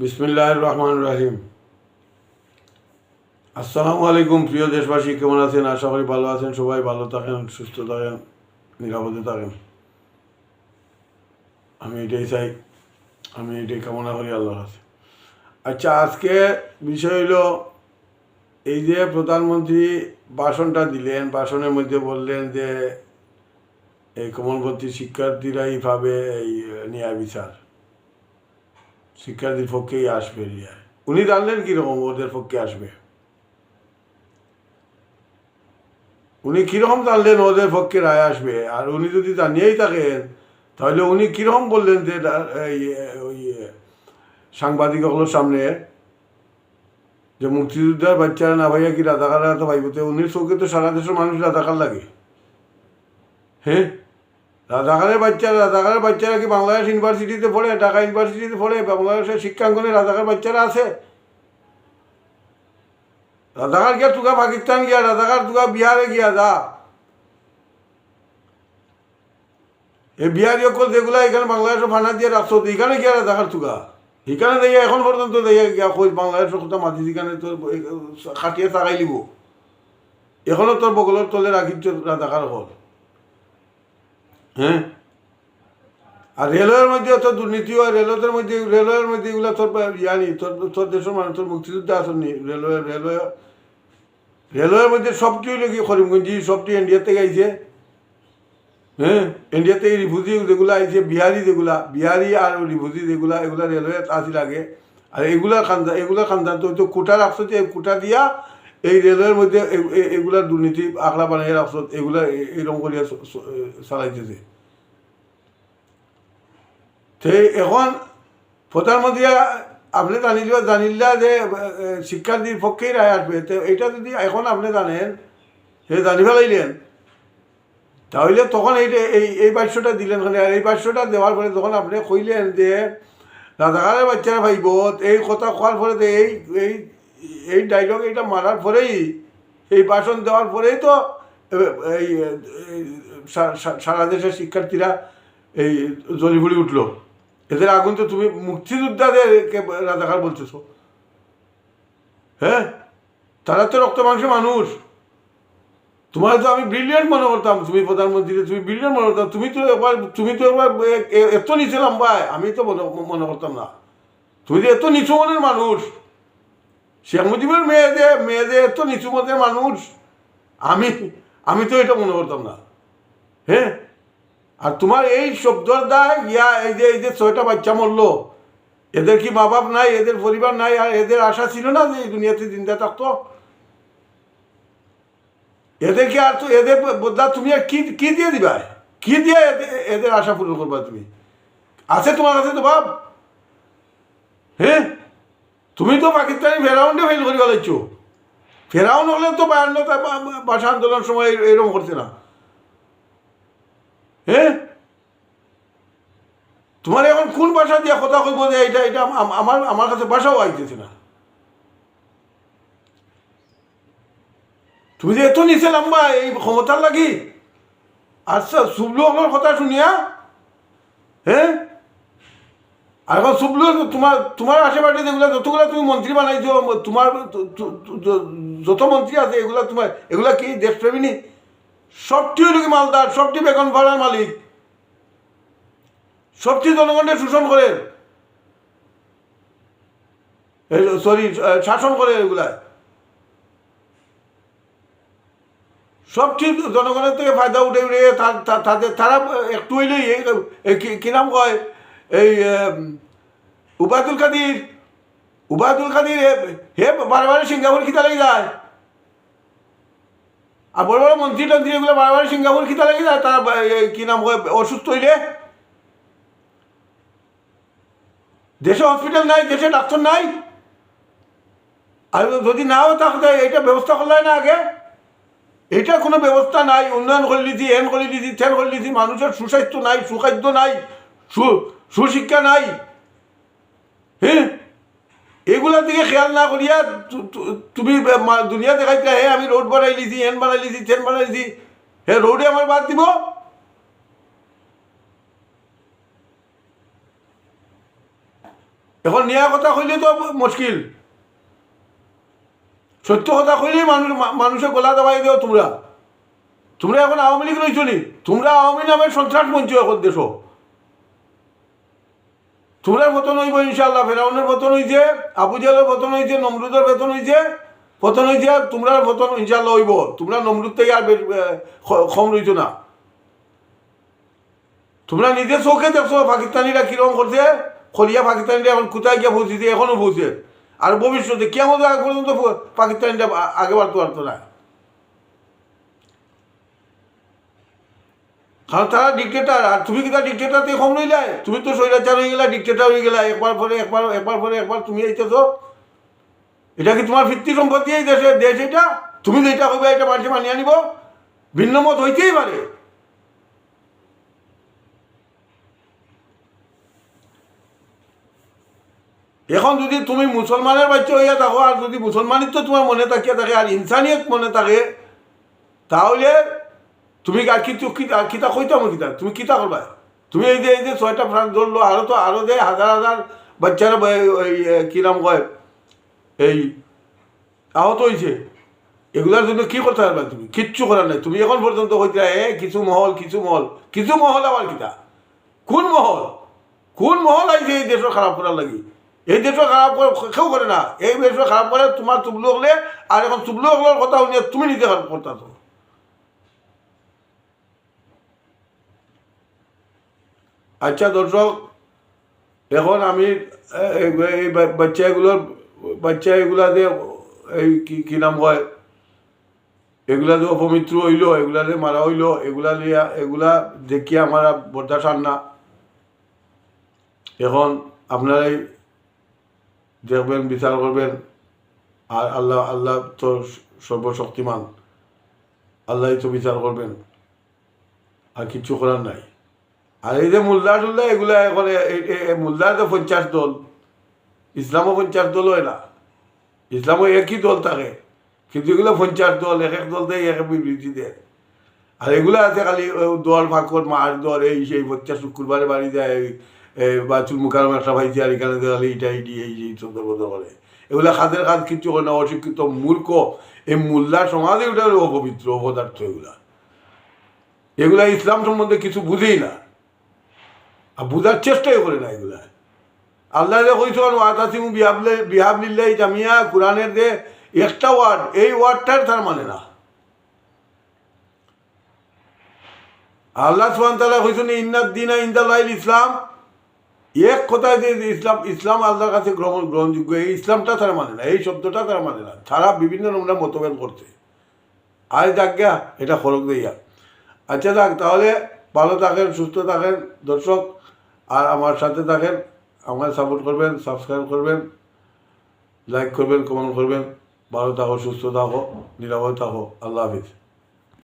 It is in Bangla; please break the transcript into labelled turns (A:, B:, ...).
A: বিসমিল্লাহ রহমান রাহিম। আসসালামু আলাইকুম প্রিয় দেশবাসী, কেমন আছেন? আশা করি ভালো আছেন, সবাই ভালো থাকেন, সুস্থ থাকেন, নিরাপদে থাকেন। আমি এটাই চাই, আমি এটাই কামনা করি আল্লাহর কাছে। আচ্ছা আজকে বিষয় হলো এই যে প্রধানমন্ত্রী ভাষণটা দিলেন, ভাষণের মধ্যে বললেন যে এই কমলপন্থী শিক্ষার্থীরাই পাবে এই ন্যায় বিচার শিক্ষার্থীর পক্ষেই আসবে রিয়া। উনি জানলেন কীরকম ওদের পক্ষে আসবে। উনি কীরকম জানলেন ওদের পক্ষে রায় আসবে। আর উনি যদি জানিয়েই থাকেন, তাহলে উনি কীরকম বললেন যে ওই সাংবাদিকগুলোর সামনে যে মুক্তিযোদ্ধার বাচ্চারা না ভাইয়া কি রাধাকার তো ভাইব তো উনির চোখে তো সারা দেশের মানুষ রাধাকার লাগে। হ্যাঁ? রাধাকারের বাচ্চারা রাধাকারের বাচ্চারা কি বাংলাদেশ ইউনিভার্সিটিতে পড়ে, ঢাকা ইউনিভার্সিটিতে পড়ে, বাংলাদেশের শিক্ষাঙ্গনে রাধাকার বাচ্চারা আছে? রাধাকার গিয়া তুকা পাকিস্তান গিয়া রাধাকার তুকা বিহারে গিয়া যা। এই বিহারি অকল যেগুলা এখানে বাংলাদেশে ফানা দিয়ে রাখছো এখানে গিয়া রাধাকার তুকা। এখানে দিয়ে এখন পর্যন্ত দিয়ে গিয়া কই বাংলাদেশের কথা মাতি যেখানে তোর খাটিয়ে তাকাই লিব। এখনও তোর বগলের তলে রাখি রাধাকার হল হ্যাঁ? আর রেলওয়ের মধ্যে তোর দুর্নীতি হয় রেলওয়ের মধ্যে রেলওয়ের মধ্যে এগুলো তোর ইয়ানি তোর তোর দেশের মানুষ, তোর মুক্তিযুদ্ধ আসেনি রেলওয়ে রেলওয়ে, রেলওয়ের মধ্যে সবটি হইল কি করিমগঞ্জি, সবটি ইন্ডিয়াতে আইছে? হ্যাঁ? ইন্ডিয়াতে থেকে রিফুজি যেগুলো আইছে, বিহারি যেগুলা, বিহারি আর রিফুজি যেগুলা, এগুলা রেলওয়ে আসিল লাগে আর এগুলা খান্দা এগুলা খান্দা তো তো কোটা রাখছো যে কোটা দিয়া এই রেলওয়ের মধ্যে এগুলা দুর্নীতি আখড়া বানিয়ে রাখছো, এগুলা এরকম করিয়া চালাইতেছে। তো এখন প্রধানমন্ত্রী আপনি জানিল জানিলা যে শিক্ষার্থীর পক্ষেই রায় আসবে। তো এটা যদি এখন আপনি জানেন সে জানি ফেলাইলেন, তাহলে তখন এই এই এই বাক্যটা দিলেন আর এই বাক্যটা দেওয়ার পরে তখন আপনি কইলেন যে রাধাকারের বাচ্চারা ভাইব এই কথা কোয়ার পরে এই এই এই ডায়লগ এটা মারার পরেই, এই ভাষণ দেওয়ার পরেই তো এই সারা দেশের শিক্ষার্থীরা এই জলিভুলি উঠল। এদের আগুন তো তুমি মুক্তিযোদ্ধাদেরকে রাধাকার বলতেছো। হ্যাঁ? তারা তো রক্ত মাংস মানুষ। তোমার তো আমি ব্রিলিয়ান্ট মনে করতাম। তুমি প্রধানমন্ত্রী তুমি ব্রিলিয়ান্ট মনে করতাম। তুমি তো একবার তুমি তো একবার এত নিচে লম্বায়। আমি তো মনে করতাম না। তুমি তো এত নিচু মনের মানুষ। শেখ মুজিবের মেয়েদের মেয়েদের তো নিচু মনের মানুষ। আমি আমি তো এটা মনে করতাম না। হ্যাঁ? আর তোমার এই শব্দর দায়, ইয়া, এই যে এই যে ছয়টা বাচ্চা মরলো, এদের কি মা বাপ নাই, এদের পরিবার নাই, আর এদের আশা ছিল না যে এই দুনিয়াতে জিন্দা থাকতো? এদেরকে আর তো, এদের বদলা তুমি আর কি কি দিয়ে দিবা? কি দিয়ে এদের- এদের আশা পূরণ করবা তুমি? আছে তোমার কাছে তো বাপ। হ্যাঁ? তুমি তো পাকিস্তানি ফেরাউন্ডে ফেল করে ফেলাইছ ফেরাউন হলে তো বায়ান্ন ভাষা আন্দোলন সময় এরকম করছে না। হ্যাঁ তোমার এখন কোন ভাষা দিয়ে কথা কইব যে এটা এটা আমার আমার কাছে ভাষাও আইতেছে না। তুমি যে এত নিচে লম্বা এই ক্ষমতার লাগি? আচ্ছা হলের কথা শুনিয়া? হ্যাঁ আর এখন শুভলু, তোমার তোমার আশেপাশে যেগুলো যতগুলো তুমি মন্ত্রী বানাইছো, তোমার যত মন্ত্রী আছে, এগুলা তোমার, এগুলা কি দেশপ্রেমিনী? সবটি হলো কি মালদার সবটি বেগন ভাড়ার মালিক। সবটি জনগণের শোষণ করে। সরি শাসন করে এগুলা। সবটি জনগণের থেকে ফায়দা উঠে উঠে তাদের, তারা একটু হইলেই কি নাম কয়? এই উবায়দুল কাদির উবায়দুল কাদির হে- হে বারে বারে সিঙ্গাপুর খিতা লেগে যায়। আর বড় বড় মন্ত্রী টন্ত্রী এগুলো বারে বারে সিঙ্গাপুর খিতা লেগে যায়, তারা কি নাম অসুস্থ হইলে। দেশে হসপিটাল নাই, দেশে ডাক্তার নাই। আর যদি নাও তাহলে এটা ব্যবস্থা করলে না আগে। এটা কোনো ব্যবস্থা নাই, উন্নয়ন করে লিছি এন করে লিছি তেন করে লিছি মানুষের সুস্বাস্থ্য নাই, সুখাদ্য নাই, সু সুশিক্ষা নাই। হ্যাঁ এগুলার দিকে খেয়াল না করিয়া তুমি দুনিয়া দেখাইতে হে, আমি রোড বানাই লিছি, হেন বানাই লিছি, তেন বানাই লিছি। হে রোডে আমার বাদ দিব। এখন নিয়া কথা কইলে তো মুশকিল। সত্য কথা কইলেই মানুষ মানুষের গলা দাবাই দেও তোমরা। তোমরা এখন আওয়ামী লীগ রইছ নি? তোমরা আওয়ামী নামে সন্ত্রাস মঞ্চ এখন দেশ। তোমরা পতন হইব ইনশাল্লাহ ফেরাউনের পতন হইছে, আবু জালের পতন হইছে, নমরুদের পতন হইছে পতন হইছে তোমরা পতন ইনশাল্লাহ হইব। তোমরা নমরুদ থেকে আর কম রইছ না। তোমরা নিজে চোখে দেখছ পাকিস্তানিরা কীরকম করছে, খলিয়া পাকিস্তানিরা এখন কোথায় গিয়ে পৌঁছেছে এখনও পৌঁছে আর ভবিষ্যতে কেমন আগে পর্যন্ত পাকিস্তানিরা আগে বাড়তে পারতো না। কারণ তারা ডিক্টেটার আর তুমি কিনা ডিক্টেটার থেকে কম রইলে? তুমি তো স্বৈরাচার হয়ে গেলা ডিক্টেটার হয়ে গেলা, একবার পরে একবার একবার পরে একবার তুমি এইতেছ এটা কি তোমার ভিত্তি সম্পত্তি এই দেশে? দেশ এটা তুমি যেটা হবে এটা মানুষে মানিয়ে আনিব ভিন্ন মত হইতেই পারে। এখন যদি তুমি মুসলমানের বাচ্চা হইয়া থাকো, আর যদি মুসলমানিত্ব তোমার মনে থাকিয়া থাকে, আর ইনসানিয়ত মনে থাকে, তাহলে তুমি আর আর কিতা কইতাম কিতা তুমি কিতা করবা? তুমি এই যে এই যে ছয়টা ফ্রান্স ধরলো, আরও তো, আরও যে হাজার হাজার বাচ্চারা কি নাম কয়? এই, আহত হয়েছে এগুলার জন্য কি করতে পারবা তুমি? কিচ্ছু করার নাই। তুমি এখন পর্যন্ত কইতে এ, কিছু মহল কিছু মহল। কিছু মহল আবার কিতা কোন মহল? কোন মহল আইছে এই দেশের খারাপ করার লাগি? এই দেশের খারাপ করে, কেউ করে না। এই দেশের খারাপ করে তোমার চুবলু হলে, আর এখন চুবলু হলের কথা শুনিয়ে তুমি নিজে করতা আচ্ছা দর্শক এখন আমি এই বাচ্চাগুলোর বাচ্চা এগুলা দিয়ে এই কি কি নাম হয়? এগুলা যে অপমিত্র হইল এগুলা দিয়ে মারা হইল, এগুলা লিয়া, এগুলা দেখিয়ে আমার আর না। এখন আপনারাই দেখবেন, বিচার করবেন, আর আল্লাহ আল্লাহ তো সর্বশক্তিমান। আল্লাহই তো বিচার করবেন। আর কিছু করার নাই। আর এই যে মোল্লা টুল্লা এগুলা এ- মোল্লা তো পঞ্চাশ দল, ইসলামও পঞ্চাশ দল হয় না। ইসলামও একই দল থাকে, কিন্তু এগুলো পঞ্চাশ দল, এক এক দল দেয়, এক এক বিবৃতি দেয়। আর এগুলো আছে খালি দল ফাঁকর মার দল এই সেই বাচ্চা শুক্রবারে বাড়ি এই বাচুল মুখারম একটা ভাইছে আর এখানে দেখালে এইটা, এইটি, এই এই চোদ্দ বছর করে। এগুলা খাদের খাদ কিচ্ছু করে না, অশিক্ষিত মূর্খ, এই মোল্লা সমাজে ওটা অপবিত্র অপদার্থ এগুলা। এগুলা ইসলাম সম্বন্ধে কিছু বুঝেই না। আর বুঝার চেষ্টাই করে না এগুলা। আল্লাহ যে ওয়াতাসিমু বিহাবলে বিহাবলিল্লাহি জামিয়া কোরআনের যে একটা ওয়ার্ড এই ওয়ার্ডটার তার মানে না। আল্লাহ সুবহান তালা কইছেন, ইন্নাদ দিনা ইনদাল্লাহিল ইসলাম এক কথায় যে ইসলাম ইসলাম আল্লাহর কাছে গ্রহণ গ্রহণযোগ্য, এই ইসলামটা তারা মানে না, এই শব্দটা তারা মানে না। তারা বিভিন্ন নমুনা মতভেদ করছে। যাক গিয়া, এটা খরচ দিয়া আচ্ছা যাক, তাহলে ভালো থাকেন, সুস্থ থাকেন, দর্শক। আর আমার সাথে থাকেন আমায় সাপোর্ট করবেন সাবস্ক্রাইব করবেন লাইক করবেন কমেন্ট করবেন। ভালো থাকো, সুস্থ থাকো, নিরাপদ থাকো। আল্লাহ হাফিজ।